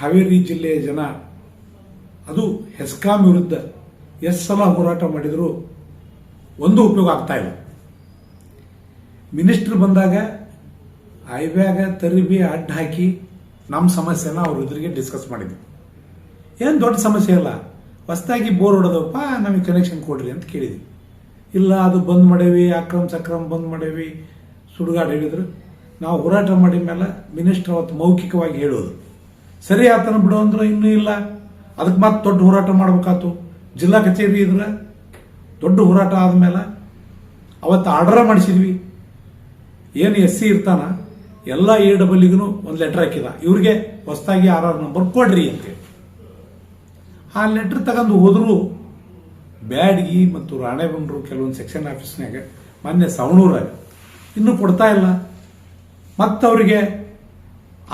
ಹಾವೇರಿ ಜಿಲ್ಲೆಯ ಜನ, ಅದು ಹೆಸ್ಕಾಂ ವಿರುದ್ಧ ಎಷ್ಟು ಸಲ ಹೋರಾಟ ಮಾಡಿದರೂ ಒಂದು ಉಪಯೋಗ ಆಗ್ತಾ ಇಲ್ಲ. ಮಿನಿಸ್ಟರ್ ಬಂದಾಗ ಐಬ್ಯಾಗ ತರಿಬಿ ಅಡ್ಡ ಹಾಕಿ ನಮ್ಮ ಸಮಸ್ಯೆನ ಅವ್ರ ಎದುರಿಗೆ ಡಿಸ್ಕಸ್ ಮಾಡಿದ್ವಿ. ಏನು ದೊಡ್ಡ ಸಮಸ್ಯೆ ಇಲ್ಲ. ಹೊಸ್ದಾಗಿ ಬೋರ್ ಹೊಡೆದಪ್ಪ, ನಮಗೆ ಕನೆಕ್ಷನ್ ಕೊಡ್ರಿ ಅಂತ ಕೇಳಿದ್ವಿ. ಇಲ್ಲ, ಅದು ಬಂದ್ ಮಾಡೇವಿ, ಅಕ್ರಮ ಸಕ್ರಮ ಬಂದ್ ಮಾಡೇವಿ, ಸುಡುಗಾಡು ಹೇಳಿದ್ರು. ನಾವು ಹೋರಾಟ ಮಾಡಿದ ಮೇಲೆ ಮಿನಿಸ್ಟರ್ ಅವತ್ತು ಮೌಖಿಕವಾಗಿ ಹೇಳೋದು. ಸರಿ ಆತನ ಬಿಡು ಅಂದ್ರೆ ಇನ್ನೂ ಇಲ್ಲ. ಅದಕ್ಕೆ ಮತ್ತೆ ದೊಡ್ಡ ಹೋರಾಟ ಮಾಡ್ಬೇಕಾತು. ಜಿಲ್ಲಾ ಕಚೇರಿ ಇದ್ರೆ ದೊಡ್ಡ ಹೋರಾಟ ಆದ್ಮೇಲೆ ಅವತ್ತು ಆರ್ಡರ್ ಮಾಡಿಸಿದ್ವಿ. ಏನು ಎಸ್ ಸಿ ಇರ್ತಾನ, ಎಲ್ಲ ಎ ಡಬ್ಲ್ಯೂಗೂ ಒಂದು ಲೆಟರ್ ಹಾಕಿದ. ಇವ್ರಿಗೆ ಹೊಸದಾಗಿ ಆರ್ ಆರ್ ನಂಬರ್ ಕೊಡ್ರಿ ಅಂತೇಳಿ ಆ ಲೆಟರ್ ತಗೊಂಡು ಹೋದರೂ ಬ್ಯಾಡ್ಗಿ ಮತ್ತು ರಾಣೆಬೆನ್ನೂರು ಕೆಲವೊಂದು ಸೆಕ್ಷನ್ ಆಫೀಸ್ನಾಗ ಮೊನ್ನೆ ಸವಣೂರಾಗ ಇನ್ನೂ ಕೊಡ್ತಾ ಇಲ್ಲ. ಮತ್ತವರಿಗೆ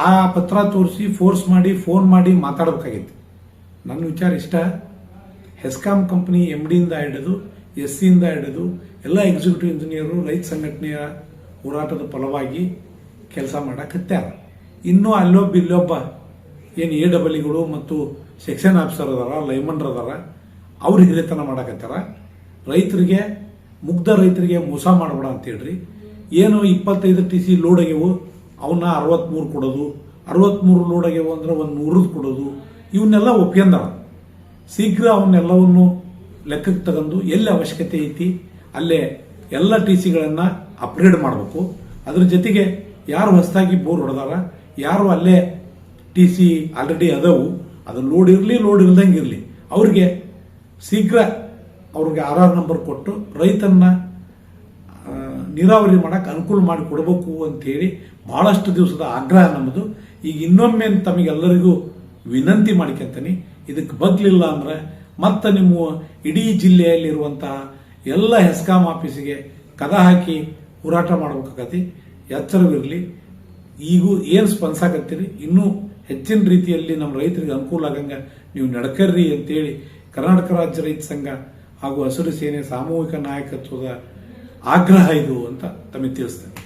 ಆ ಪತ್ರ ತೋರಿಸಿ ಫೋರ್ಸ್ ಮಾಡಿ ಫೋನ್ ಮಾಡಿ ಮಾತಾಡಬೇಕಾಗಿತ್ತು. ನನ್ನ ವಿಚಾರ ಇಷ್ಟ. ಹೆಸ್ಕಾಂ ಕಂಪನಿ ಎಂ ಡಿಯಿಂದ ಹಿಡಿದು ಎಸ್ ಸಿಯಿಂದ ಹಿಡಿದು, ಎಲ್ಲ ಎಕ್ಸಿಕ್ಯೂಟಿವ್ ಇಂಜಿನಿಯರು ರೈತ ಸಂಘಟನೆಯ ಹೋರಾಟದ ಫಲವಾಗಿ ಕೆಲಸ ಮಾಡಕತ್ಯಾರ. ಇನ್ನೂ ಅಲ್ಲೊಬ್ಬ ಇಲ್ಲೊಬ್ಬ ಏನು ಎ ಡಬಲ್ಗಳು ಮತ್ತು ಸೆಕ್ಷನ್ ಆಫೀಸರ್ ಅದಾರ ಲೈಮನ್ರ್ ಅದಾರ, ಅವ್ರು ಹಿರಿತನ ಮಾಡಕತ್ತಾರ ರೈತರಿಗೆ, ಮುಗ್ಧ ರೈತರಿಗೆ ಮೋಸ ಮಾಡಬೇಡ ಅಂತ ಹೇಳ್ರಿ. ಏನು ಇಪ್ಪತ್ತೈದು ಟಿ ಸಿ ಲೋಡ್ ಆಗ್ಯವು. ಅವನ್ನ ಅರವತ್ಮೂರು ಕೊಡೋದು ಅರವತ್ಮೂರು ಲೋಡ್ ಆಗ್ಯವು ಅಂದ್ರೆ ಒಂದು ನೂರದ್ದು ಕೊಡೋದು ಇವನ್ನೆಲ್ಲ ಒಪ್ಕೊಂಡಾರ ಶೀಘ್ರ ಅವನ್ನೆಲ್ಲವನ್ನು ಲೆಕ್ಕಕ್ಕೆ ತಗೊಂಡು ಎಲ್ಲಿ ಅವಶ್ಯಕತೆ ಐತಿ ಅಲ್ಲೇ ಎಲ್ಲ ಟಿ ಸಿಗಳನ್ನು ಅಪ್ಗ್ರೇಡ್ ಮಾಡಬೇಕು. ಅದ್ರ ಜೊತೆಗೆ ಯಾರು ಹೊಸದಾಗಿ ಬೋರ್ ಹೊಡೆದಾರ ಯಾರು ಅಲ್ಲೇ ಟಿ ಸಿ ಆಲ್ರೆಡಿ ಅದಾವು ಅದು ಲೋಡ್ ಇರಲಿ ಲೋಡ್ ಇರಲಿ. ಅವ್ರಿಗೆ ಶೀಘ್ರ ಅವ್ರಿಗೆ ಆರ್ ಆರ್ ನಂಬರ್ ಕೊಟ್ಟು ರೈತನ್ನ ಆ, ನೀರಾವರಿ ಮಾಡಕ್ಕೆ ಅನುಕೂಲ ಮಾಡಿ ಕೊಡಬೇಕು ಅಂತೇಳಿ ಬಹಳಷ್ಟು ದಿವಸದ ಆಗ್ರಹ ನಮ್ಮದು ಈಗ ಇನ್ನೊಮ್ಮೆ ತಮಗೆಲ್ಲರಿಗೂ ವಿನಂತಿ ಮಾಡ್ಕೊತೀನಿ ಇದಕ್ಕೆ ಬಗ್ಲಿಲ್ಲ ಅಂದ್ರೆ ಮತ್ತೆ ನಿಮ್ಮ ಇಡೀ ಜಿಲ್ಲೆಯಲ್ಲಿರುವಂತಹ ಎಲ್ಲ ಹೆಸ್ಕಾಂ ಆಫೀಸಿಗೆ ಕದ ಹಾಕಿ ಹೋರಾಟ ಮಾಡಬೇಕಾಗತಿ ಎಚ್ಚರವಿರಲಿ. ಈಗೂ ಏನು ಸ್ಪಂದಿಸಾಕತ್ತೀರಿ ಇನ್ನೂ ಹೆಚ್ಚಿನ ರೀತಿಯಲ್ಲಿ ನಮ್ಮ ರೈತರಿಗೆ ಅನುಕೂಲ ಆಗಂಗ ನೀವು ನಡ್ಕರ್ರಿ ಅಂತೇಳಿ ಕರ್ನಾಟಕ ರಾಜ್ಯ ರೈತ ಸಂಘ ಹಾಗೂ ಹಸಿರು ಸೇನೆ ಸಾಮೂಹಿಕ ನಾಯಕತ್ವದ ಆಗ್ರಹ ಇದು ಅಂತ ತಮಗೆ ತಿಳಿಸ್ತೇನೆ.